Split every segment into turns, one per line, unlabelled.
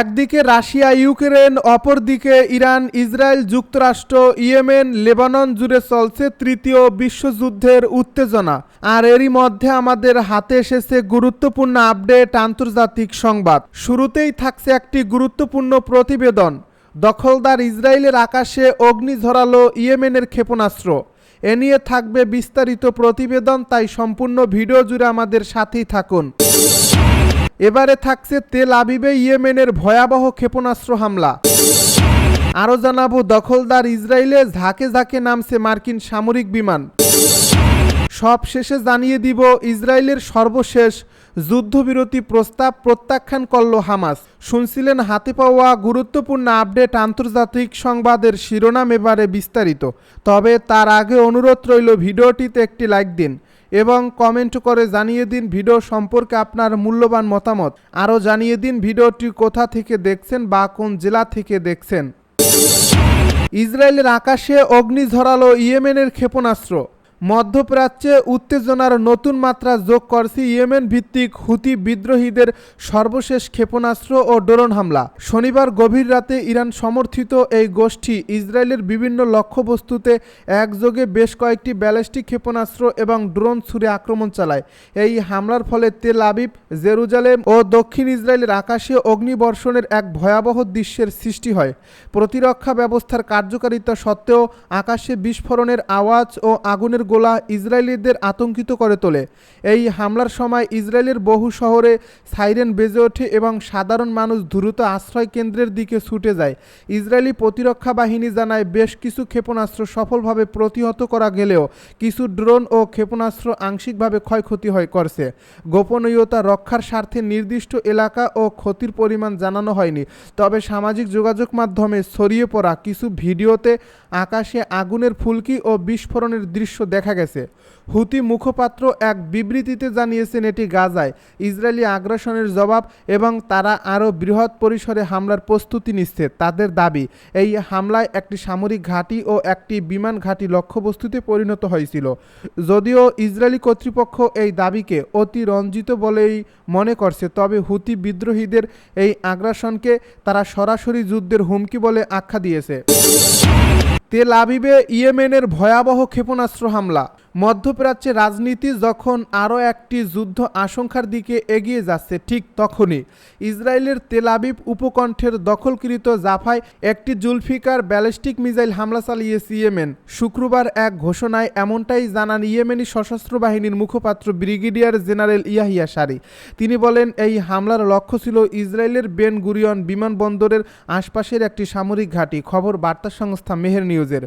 একদিকে Russia Ukraine অপরদিকে Iran Israel যুক্তরাষ্ট্র ইয়েমেন লেবানন জুড়ে চলছে তৃতীয় বিশ্বযুদ্ধের উত্তেজনা আর এরই মধ্যে আমাদের হাতে এসেছে গুরুত্বপূর্ণ আপডেট আন্তর্জাতিক সংবাদ শুরুতেই থাকছে একটি গুরুত্বপূর্ণ প্রতিবেদন দখলদার ইসরায়েলের আকাশে অগ্নি ঝরালো ইয়েমেনের ক্ষেপণাস্ত্র এ নিয়ে থাকবে বিস্তারিত প্রতিবেদন তাই সম্পূর্ণ ভিডিও জুড়ে আমাদের সাথেই থাকুন এবারে থাকছে তেল আবিবে ইয়েমেনের ভয়াবহ ক্ষেপণাস্ত্র হামলা আরও জানাবো দখলদার ইসরায়েলে ঝাঁকে ঝাঁকে নামছে মার্কিন সামরিক বিমান সব শেষে জানিয়ে দিব ইসরায়েলের সর্বশেষ যুদ্ধবিরতি প্রস্তাব প্রত্যাখ্যান করল হামাস শুনছিলেন হাতে পাওয়া গুরুত্বপূর্ণ আপডেট আন্তর্জাতিক সংবাদের শিরোনাম এবারে বিস্তারিত তবে তার আগে অনুরোধ রইল ভিডিওটিতে একটি লাইক দিন এবং কমেন্ট করে জানিয়ে দিন ভিডিও সম্পর্কে আপনার মূল্যবান মতামত আরও জানিয়ে দিন ভিডিওটি কোথা থেকে দেখছেন বা কোন জেলা থেকে দেখছেন ইসরায়েলের আকাশে অগ্নি ধরালো ইয়েমেনের ক্ষেপণাস্ত্র মধ্যপ্রাচ্যে উত্তেজনার নতুন মাত্রা যোগ করছে ইয়েমেন ভিত্তিক হুতি বিদ্রোহীদের সর্বশেষ ক্ষেপণাস্ত্র ও ড্রোন হামলা শনিবার গভীর রাতে ইরান সমর্থিত এই গোষ্ঠী ইসরায়েলের বিভিন্ন লক্ষ্যবস্তুতে একযোগে বেশ কয়েকটি ব্যালিস্টিক ক্ষেপণাস্ত্র এবং ড্রোন ছুড়ে আক্রমণ চালায় এই হামলার ফলে তেল আবিব জেরুজালেম ও দক্ষিণ ইসরায়েলের আকাশে অগ্নিবর্ষণের এক ভয়াবহ দৃশ্যের সৃষ্টি হয় প্রতিরক্ষা ব্যবস্থার কার্যকারিতা সত্ত্বেও আকাশে বিস্ফোরণের আওয়াজ ও আগুনের গোলা ইসরায়েলিদের আতঙ্কিত করে তোলে এই হামলার সময় ইসরায়েলের বহু শহরে সাইরেন বেজে ওঠে এবং সাধারণ মানুষ দ্রুত আশ্রয় কেন্দ্রের দিকে ছুটে যায় ইসরায়েলি প্রতিরক্ষা বাহিনী জানায় বেশ কিছু ক্ষেপণাস্ত্র সফলভাবে প্রতিহত করা গেলেও কিছু ড্রোন ও ক্ষেপণাস্ত্র আংশিকভাবে ক্ষয়ক্ষতি হয় করছে গোপনীয়তা রক্ষার স্বার্থে নির্দিষ্ট এলাকা ও ক্ষতির পরিমাণ জানানো হয়নি তবে সামাজিক যোগাযোগ মাধ্যমে ছড়িয়ে পড়া কিছু ভিডিওতে আকাশে আগুনের ফুলকি ও বিস্ফোরণের দৃশ্য দেখা গেছে হুতি মুখপাত্র এক বিবৃতিতে জানিয়েছেন এটি গাজায় ইসরায়েলি আগ্রাসনের জবাব এবং তারা আরও বৃহৎ পরিসরে হামলার প্রস্তুতি নিচ্ছে তাদের দাবি এই হামলায় একটি সামরিক ঘাঁটি ও একটি বিমান ঘাঁটি লক্ষ্যবস্তুতে পরিণত হয়েছিল যদিও ইসরায়েলি কর্তৃপক্ষ এই দাবিকে অতিরঞ্জিত বলেই মনে করছে তবে হুতি বিদ্রোহীদের এই আগ্রাসনকে তারা সরাসরি যুদ্ধের হুমকি বলে আখ্যা দিয়েছে তেল আবিবে ইয়েমেনের ভয়াবহ ক্ষেপণাস্ত্র হামলা মধ্যপ্রাচ্যে রাজনীতি যখন আরও একটি যুদ্ধ আশঙ্কার দিকে এগিয়ে যাচ্ছে ঠিক তখনই ইসরায়েলের তেলাবিব উপকণ্ঠের দখলকৃত জাফায় একটি জুলফিকার ব্যালিস্টিক মিসাইল হামলা চালিয়েছে ইয়েমেন শুক্রবার এক ঘোষণায় এমনটাই জানান ইয়েমেনি সশস্ত্র বাহিনীর মুখপাত্র ব্রিগেডিয়ার জেনারেল ইয়াহিয়া সারি তিনি বলেন এই হামলার লক্ষ্য ছিল ইসরায়েলের বেন গুরিয়ন বিমানবন্দরের আশপাশের একটি সামরিক ঘাঁটি খবর বার্তা সংস্থা মেহের নিউজের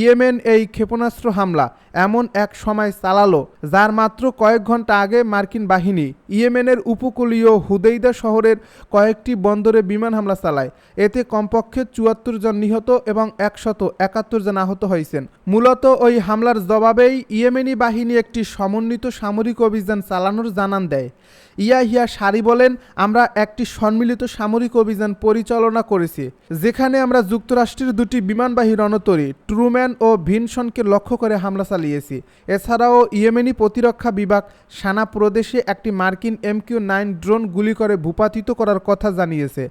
ইয়েমেন এই ক্ষেপণাস্ত্র হামলা এমন এক এক সময় চালালো যার মাত্র কয়েক ঘন্টা আগে মার্কিন বাহিনী ইয়েমেনের উপকূলীয় হুদেইদা শহরের কয়েকটি বন্দরে বিমান হামলা চালায় এতে কমপক্ষে চুয়াত্তর জন নিহত এবং একশত একাত্তর জন আহত হয়েছেন মূলত ওই হামলার জবাবেই ইয়েমেনি বাহিনী একটি সমন্বিত সামরিক অভিযান চালানোর জানান দেয় ইয়াহিয়া সারি বলেন আমরা একটি সম্মিলিত সামরিক অভিযান পরিচালনা করেছি যেখানে আমরা যুক্তরাষ্ট্রের দুটি বিমানবাহী রণতরী ট্রুম্যান ও ভিনসনকে লক্ষ্য করে হামলা চালিয়েছি এছাড়াও ইয়েমেনি প্রতিরক্ষা বিভাগ সানা প্রদেশে একটি মার্কিন এমকিউ নাইন ড্রোন গুলি করে ভূপাতিত করার কথা জানিয়েছে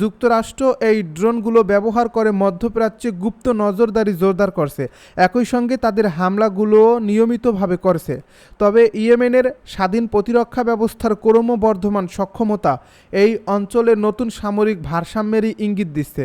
যুক্তরাষ্ট্র এই ড্রোনগুলো ব্যবহার করে মধ্যপ্রাচ্যে গুপ্ত নজরদারি জোরদার করছে একই সঙ্গে তাদের হামলাগুলো নিয়মিতভাবে করছে তবে ইয়েমেনের স্বাধীন প্রতিরক্ষা ব্যবস্থার ক্রমবর্ধমান সক্ষমতা এই অঞ্চলে নতুন সামরিক ভারসাম্যেরই ইঙ্গিত দিচ্ছে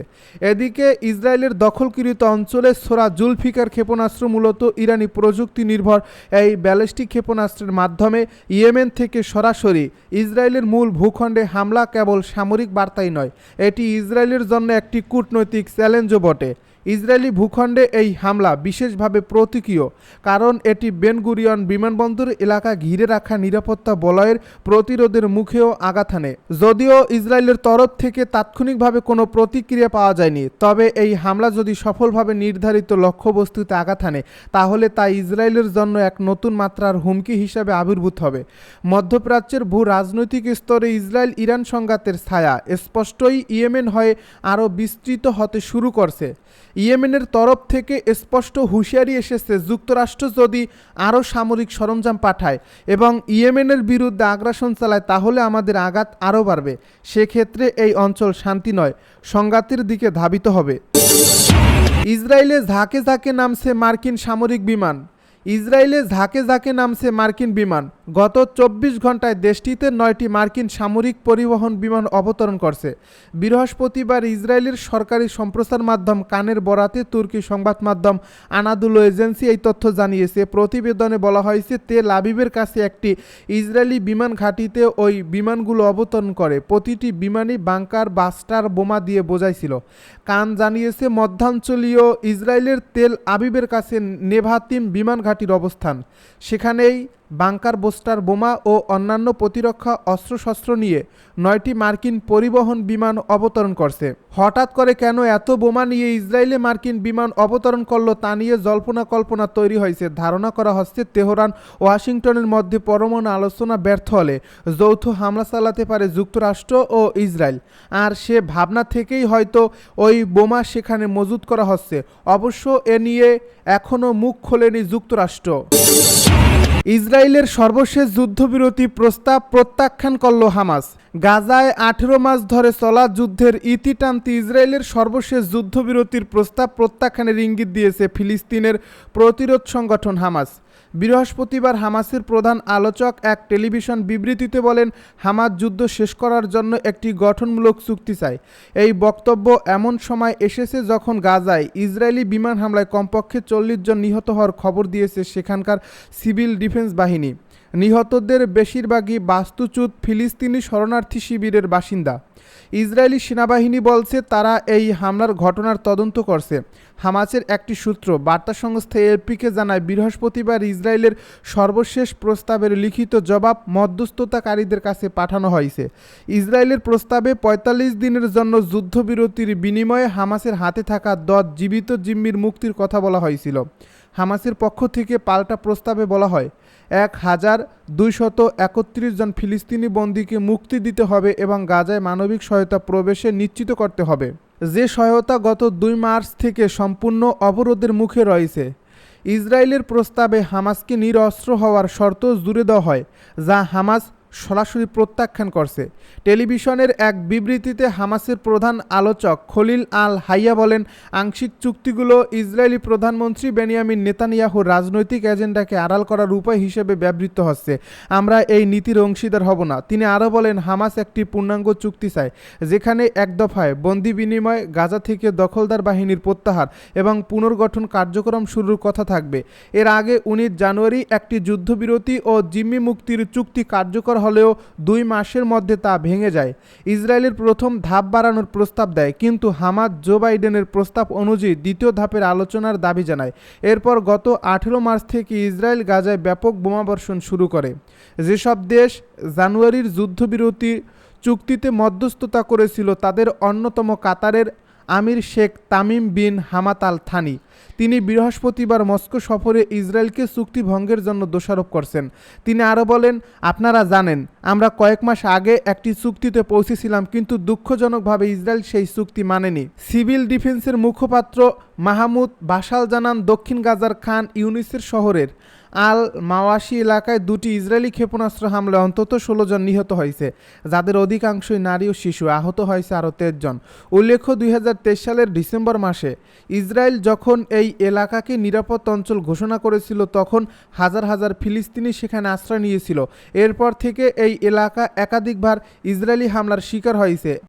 এদিকে ইসরায়েলের দখলকৃত অঞ্চলে সোরা জুলফিকার ক্ষেপণাস্ত্র মূলত ইরানি প্রযুক্তি নির্ভর এই ব্যালিস্টিক ক্ষেপণাস্ত্রের মাধ্যমে ইয়েমেন থেকে সরাসরি ইসরায়েলের মূল ভূখণ্ডে হামলা কেবল সামরিক বার্তাই নয় এটি ইসরায়েলের জন্য একটি কূটনৈতিক চ্যালেঞ্জও বটে ইসরায়েলি ভূখণ্ডে এই হামলা বিশেষভাবে প্রতীকীয় কারণ এটি বেনগুরিয়ন বিমানবন্দর এলাকা ঘিরে রাখা নিরাপত্তা বলয়ের প্রতিরোধের মুখেও আঘাত হানে যদিও ইসরায়েলের তরফ থেকে তাৎক্ষণিকভাবে কোনো প্রতিক্রিয়া পাওয়া যায়নি তবে এই হামলা যদি সফলভাবে নির্ধারিত লক্ষ্যবস্তুতে আঘাত হানে তাহলে তা ইসরায়েলের জন্য এক নতুন মাত্রার হুমকি হিসাবে আবির্ভূত হবে মধ্যপ্রাচ্যের ভূ রাজনৈতিক স্তরে ইসরায়েল ইরান সংঘাতের ছায়া স্পষ্টই ইয়েমেন হয়ে আরও বিস্তৃত হতে শুরু করছে ইয়েমেনের তরফ থেকে স্পষ্ট হুঁশিয়ারি এসেছে যুক্তরাষ্ট্র যদি আরও সামরিক সরঞ্জাম পাঠায় এবং ইয়েমেনের বিরুদ্ধে আগ্রাসন চালায় তাহলে আমাদের আঘাত আরও বাড়বে সেক্ষেত্রে এই অঞ্চল শান্তি নয় সংঘাতের দিকে ধাবিত হবে ইসরায়েলে ঝাঁকে ঝাঁকে নামছে মার্কিন সামরিক বিমান ইসরায়েলে ঝাঁকে ঝাঁকে নামছে মার্কিন বিমান গত চব্বিশ ঘন্টায় দেশটিতে নয়টি মার্কিন সামরিক পরিবহন বিমান অবতরণ করছে বৃহস্পতিবার ইসরায়েলের সরকারি সম্প্রচার মাধ্যম কানের বরাতে তুর্কি সংবাদ মাধ্যম আনাদুলো এজেন্সি এই তথ্য জানিয়েছে প্রতিবেদনে বলা হয়েছে তেল আবিবের কাছে একটি ইসরায়েলি বিমান ঘাঁটিতে ওই বিমানগুলো অবতরণ করে প্রতিটি বিমানই বাংকার বাস্টার বোমা দিয়ে বোঝাইছিল কান জানিয়েছে মধ্যাঞ্চলীয় ইসরায়েলের তেল আবিবের কাছে নেভাতিম বিমান ঘাঁটির অবস্থান সেখানেই বাংকার বোস্টার বোমা ও অন্যান্য প্রতিরক্ষা অস্ত্রশস্ত্র নিয়ে নয়টি মার্কিন পরিবহন বিমান অবতরণ করছে হঠাৎ করে কেন এত বোমা নিয়ে ইসরায়েলে মার্কিন বিমান অবতরণ করলো তা নিয়ে জল্পনা কল্পনা তৈরি হয়েছে ধারণা করা হচ্ছে তেহরান ওয়াশিংটনের মধ্যে পরমাণু আলোচনা ব্যর্থ হলে যৌথ হামলা চালাতে পারে যুক্তরাষ্ট্র ও ইসরায়েল আর সে ভাবনা থেকেই হয়তো ওই বোমা সেখানে মজুত করা হচ্ছে অবশ্য এ নিয়ে এখনও মুখ খোলেনি যুক্তরাষ্ট্র ইসরায়েলের সর্বশেষ যুদ্ধবিরতি প্রস্তাব প্রত্যাখ্যান করল হামাস গাজায় আঠেরো মাস ধরে চলা যুদ্ধের ইতি টানতে ইসরায়েলের সর্বশেষ যুদ্ধবিরতির প্রস্তাব প্রত্যাখ্যানের ইঙ্গিত দিয়েছে ফিলিস্তিনের প্রতিরোধ সংগঠন হামাস বৃহস্পতিবার হামাসের প্রধান আলোচক এক টেলিভিশন বিবৃতিতে বলেন হামাস যুদ্ধ শেষ করার জন্য একটি গঠনমূলক চুক্তি চায় এই বক্তব্য এমন সময় এসেছে যখন গাজায় ইসরায়েলি বিমান হামলায় কমপক্ষে চল্লিশ জন নিহত হওয়ার খবর দিয়েছে সেখানকার সিভিল ডিফেন্স বাহিনী নিহতদের বেশিরভাগই বাস্তুচ্যুত ফিলিস্তিনি শরণার্থী শিবিরের বাসিন্দা ইসরায়েলি সেনাবাহিনী বলছে তারা এই হামলার ঘটনার তদন্ত করছে হামাসের একটি সূত্র বার্তা সংস্থা এপিকে জানায় বৃহস্পতিবার ইসরায়েলের সর্বশেষ প্রস্তাবের লিখিত জবাব মধ্যস্থতাকারীদের কাছে পাঠানো হয়েছে ইসরায়েলের প্রস্তাবে ৪৫ দিনের জন্য যুদ্ধবিরতির বিনিময়ে হামাসের হাতে থাকা দত জীবিত জিম্মির মুক্তির কথা বলা হয়েছিল হামাসের পক্ষ থেকে পাল্টা প্রস্তাবে বলা হয় এক হাজার দুইশত একত্রিশ জন ফিলিস্তিনি বন্দীকে মুক্তি দিতে হবে এবং গাজায় মানবিক সহায়তা প্রবেশে নিশ্চিত করতে হবে যে সহায়তা গত দুই মার্চ থেকে সম্পূর্ণ অবরোধের মুখে রয়েছে ইসরায়েলের প্রস্তাবে হামাসকে নিরস্ত্র হওয়ার শর্ত জুড়ে দেওয়া হয় যা হামাস সরাসরি প্রত্যাখ্যান করছে টেলিভিশনের এক বিবৃতিতে হামাসের প্রধান আলোচক খলিল আল হাইয়া বলেন আংশিক চুক্তিগুলো ইসরায়েলি প্রধানমন্ত্রী বেনিয়ামিন নেতানিয়াহুর রাজনৈতিক এজেন্ডাকে আড়াল করার উপায় হিসেবে ব্যবহৃত হচ্ছে আমরা এই নীতির অংশীদার হব না তিনি আরও বলেন হামাস একটি পূর্ণাঙ্গ চুক্তি চায় যেখানে এক দফায় বন্দি বিনিময় গাজা থেকে দখলদার বাহিনীর প্রত্যাহার এবং পুনর্গঠন কার্যক্রম শুরুর কথা থাকবে এর আগে উনিশ জানুয়ারি একটি যুদ্ধবিরতি ও জিম্মি মুক্তির চুক্তি কার্যকর হলেও দুই মাসের মধ্যে তা ভেঙে যায় ইসরায়েলের প্রথম ধাপ বাড়ানোর প্রস্তাব দেয় কিন্তু হামাদ জো বাইডেনের প্রস্তাব অনুযায়ী দ্বিতীয় ধাপের আলোচনার দাবি জানায় এরপর গত আঠেরো মার্চ থেকে ইসরায়েল গাজায় ব্যাপক বোমাবর্ষণ শুরু করে যেসব দেশ জানুয়ারির যুদ্ধবিরতি চুক্তিতে মধ্যস্থতা করেছিল তাদের অন্যতম কাতারের আমির Sheikh Tamim bin Hamad al Thani তিনি বৃহস্পতিবার মস্কো সফরে ইসরায়েলকে চুক্তি ভঙ্গের জন্য দোষারোপ করছেন তিনি আরও বলেন আপনারা জানেন আমরা কয়েক মাস আগে একটি চুক্তিতে পৌঁছেছিলাম কিন্তু দুঃখজনকভাবে ইসরায়েল সেই চুক্তি মানেনি সিভিল ডিফেন্সের মুখপাত্র মাহমুদ বাসাল জানান দক্ষিণ গাজার খান ইউনিসের শহরের আল মাওয়াশি এলাকায় দুটি ইসরায়েলি ক্ষেপণাস্ত্র হামলায় অন্তত ষোলো জন নিহত হয়েছে যাদের অধিকাংশই নারী ও শিশু আহত হয়েছে আরও জন উল্লেখ্য দুই সালের ডিসেম্বর মাসে ইসরায়েল যখন এই এলাকাকে নিরাপদ অঞ্চল ঘোষণা করেছিল তখন হাজার হাজার ফিলিস্তিনি সেখানে আশ্রয় নিয়েছিল এরপর থেকে এই এলাকা একাধিকবার ইসরায়েলি হামলার শিকার হয়েছে